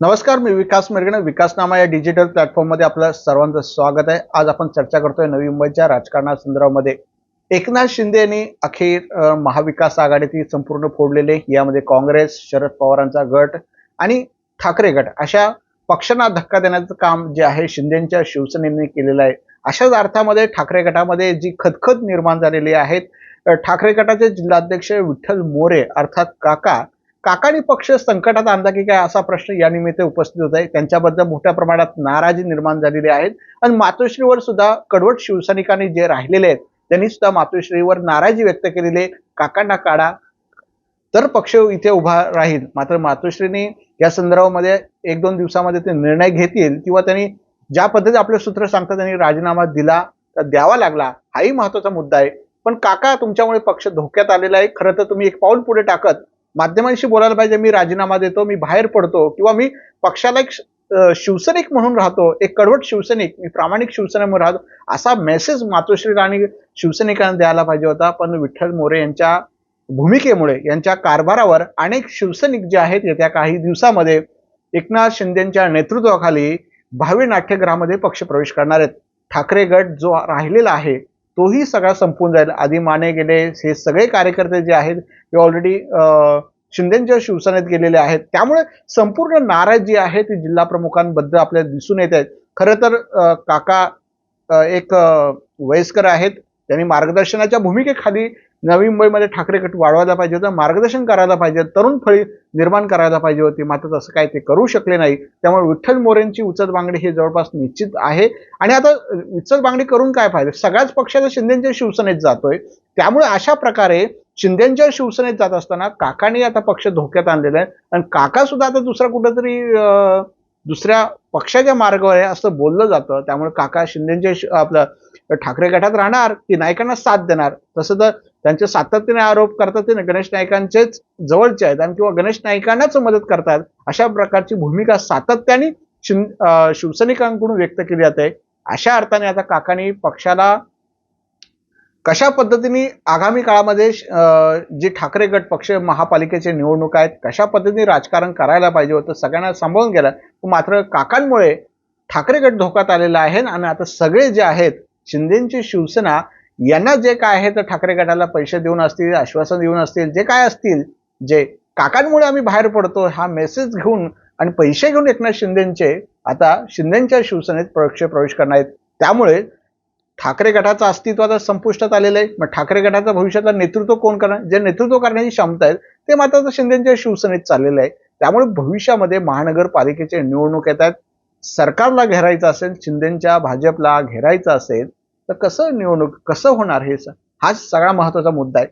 नमस्कार मी विकास मिरगणे विकासनामा या डिजिटल प्लॅटफॉर्ममध्ये आपलं सर्वांचं स्वागत आहे. आज आपण चर्चा करतोय नवी मुंबईच्या राजकारणासंदर्भामध्ये एकनाथ शिंदे यांनी अखेर महाविकास आघाडीतील संपूर्ण फोडलेले यामध्ये काँग्रेस शरद पवारांचा गट आणि ठाकरे गट अशा पक्षांना धक्का देण्याचं काम जे आहे शिंदेच्या शिवसेनेने केलेलं आहे. अशाच अर्थामध्ये ठाकरे गटामध्ये जी खदखद निर्माण झालेली आहेत ठाकरे गटाचे जिल्हाध्यक्ष विठ्ठल मोरे अर्थात काका काकानी पक्ष संकटात आणला की काय असा प्रश्न या निमित्त उपस्थित होत आहे. त्यांच्याबद्दल मोठ्या प्रमाणात नाराजी निर्माण झालेली आहे. आणि मातोश्रीवर सुद्धा कडवट शिवसैनिकांनी जे राहिलेले आहेत त्यांनी सुद्धा मातोश्रीवर नाराजी व्यक्त केलेली आहे. काकांना काढा. तर पक्ष इथे उभा राहील. मात्र मातोश्रीने या संदर्भामध्ये एक दोन दिवसामध्ये ते निर्णय घेतील किंवा त्यांनी ज्या पद्धतीने आपले सूत्र सांगतात त्यांनी राजीनामा दिला तर द्यावा लागला हाही महत्त्वाचा मुद्दा आहे. पण काका तुमच्यामुळे पक्ष धोक्यात आलेला आहे. खरं तर तुम्ही एक पाऊल पुढे टाकत माध्यमांशी बोलायला पाहिजे मी राजीनामा देतो मी बाहेर पडतो किंवा मी पक्षाला एक श- शिवसैनिक म्हणून राहतो एक कडवट शिवसैनिक मी प्रामाणिक शिवसेना म्हणून राहतो असा मेसेज मातोश्री राणी शिवसैनिकांना द्यायला पाहिजे होता. पण विठ्ठल मोरे यांच्या भूमिकेमुळे यांच्या कारभारावर अनेक शिवसैनिक जे आहेत येत्या काही दिवसामध्ये एकनाथ शिंदेच्या नेतृत्वाखाली भावी नाट्यगृहामध्ये पक्ष प्रवेश करणार आहेत. ठाकरे गट जो राहिलेला आहे तोही सगळा संपून जाईल. आधी माने गेले हे सगळे कार्यकर्ते जे आहेत ते ऑलरेडी शिंदेच्या शिवसेनेत गेलेले आहेत. त्यामुळे संपूर्ण नाराजी आहे ती जिल्हा प्रमुखांबद्दल आपल्याला दिसून येत आहेत. खरं तर काका एक वयस्कर आहेत. त्यांनी मार्गदर्शनाच्या भूमिकेखाली नवी मुंबईमध्ये ठाकरे गट वाढवायला पाहिजे होतं मार्गदर्शन करायला पाहिजे तरुण फळी निर्माण करायला पाहिजे होती. मात्र तसं काय ते करू शकले नाही. त्यामुळे विठ्ठल मोरेंची उचल बांगडी हे जवळपास निश्चित आहे. आणि आता उचल बांगडी करून काय फायदा? सगळ्याच पक्षाचा शिंदेच्या शिवसेनेत जातोय. त्यामुळे अशा प्रकारे शिंदेच्या शिवसेनेत जात असताना काकांनी आता पक्ष धोक्यात आणलेला आहे. आणि काका सुद्धा आता दुसरा कुठंतरी दुसऱ्या पक्षाच्या मार्गावर आहे असं बोललं जातं. त्यामुळे काका शिंदेच्या आपलं ठाकरे गटात राहणार की नायकांना साथ देणार? तसं तर त्यांचे सातत्याने आरोप करतात ते गणेश नायकांचेच जवळचे आहेत. आणि किंवा गणेश नायकांनाच मदत करतात. अशा प्रकारची भूमिका सातत्याने शिवसैनिकांकडून व्यक्त केली जाते. अशा अर्थाने आता काकांनी पक्षाला कशा पद्धतीने आगामी काळामध्ये जे ठाकरे गट पक्ष महापालिकेचे निवडणूक आहेत कशा पद्धतीने राजकारण करायला पाहिजे होतं सगळ्यांना सांभाळून गेलं मात्र काकांमुळे ठाकरे गट धोक्यात आलेला आहे आणि आता सगळे जे आहेत शिंदेची शिवसेना यांना जे काय आहे तर ठाकरे गटाला पैसे देऊन असतील आश्वासन देऊन असतील जे काय असतील जे काकांमुळे आम्ही बाहेर पडतो हा मेसेज घेऊन आणि पैसे घेऊन एकनाथ शिंदेचे आता शिंदेच्या शिवसेनेत प्रवेश प्रवेश करणार आहेत. त्यामुळे ठाकरे गटाचं अस्तित्व आता संपुष्टात आलेलं आहे. मग ठाकरे गटाचं भविष्यातला नेतृत्व कोण करणार? जे नेतृत्व करण्याची क्षमता आहे ते मात्र आता शिंदेच्या शिवसेनेत चाललेलं आहे. त्यामुळे भविष्यामध्ये महानगरपालिकेचे निवडणूक येत आहेत. सरकारला घेरायचं असेल शिंदेच्या भाजपला घेरायचं असेल तर कसं निवडणूक कसं होणार हे हाच सगळा महत्त्वाचा मुद्दा आहे.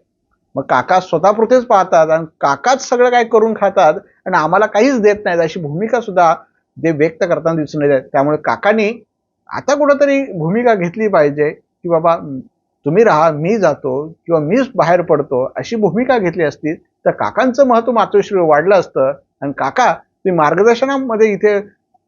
मग काका स्वतःपुरतेच पाहतात आणि काकाच सगळं काय करून खातात आणि आम्हाला काहीच देत नाहीत अशी भूमिका सुद्धा ते व्यक्त करताना दिसून येत आहेत. त्यामुळे काकांनी आता कुठंतरी भूमिका घेतली पाहिजे की बाबा तुम्ही राहा मी जातो किंवा मीच बाहेर पडतो अशी भूमिका घेतली असती तर काकांचं महत्त्व मातोश्री वाढलं असतं. आणि काका तुम्ही मार्गदर्शनामध्ये इथे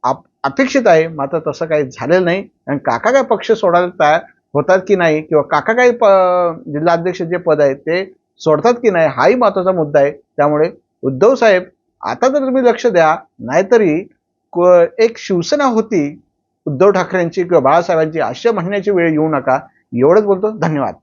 आप- अपेक्षित आहे मात्र तसं काही झालेलं नाही. आणि काका काय पक्ष सोडायला तयार होतात की नाही किंवा काका काय प- जिल्हाध्यक्ष जे पद आहे ते सोडतात की नाही हाही महत्त्वाचा मुद्दा आहे. त्यामुळे उद्धव साहेब आता तर तुम्ही लक्ष द्या नाहीतरी क- एक शिवसेना होती उद्धव ठाकरेंची किंवा बाळासाहेबांची अशा म्हणण्याची वेळ येऊ नका. एवढंच बोलतो. धन्यवाद.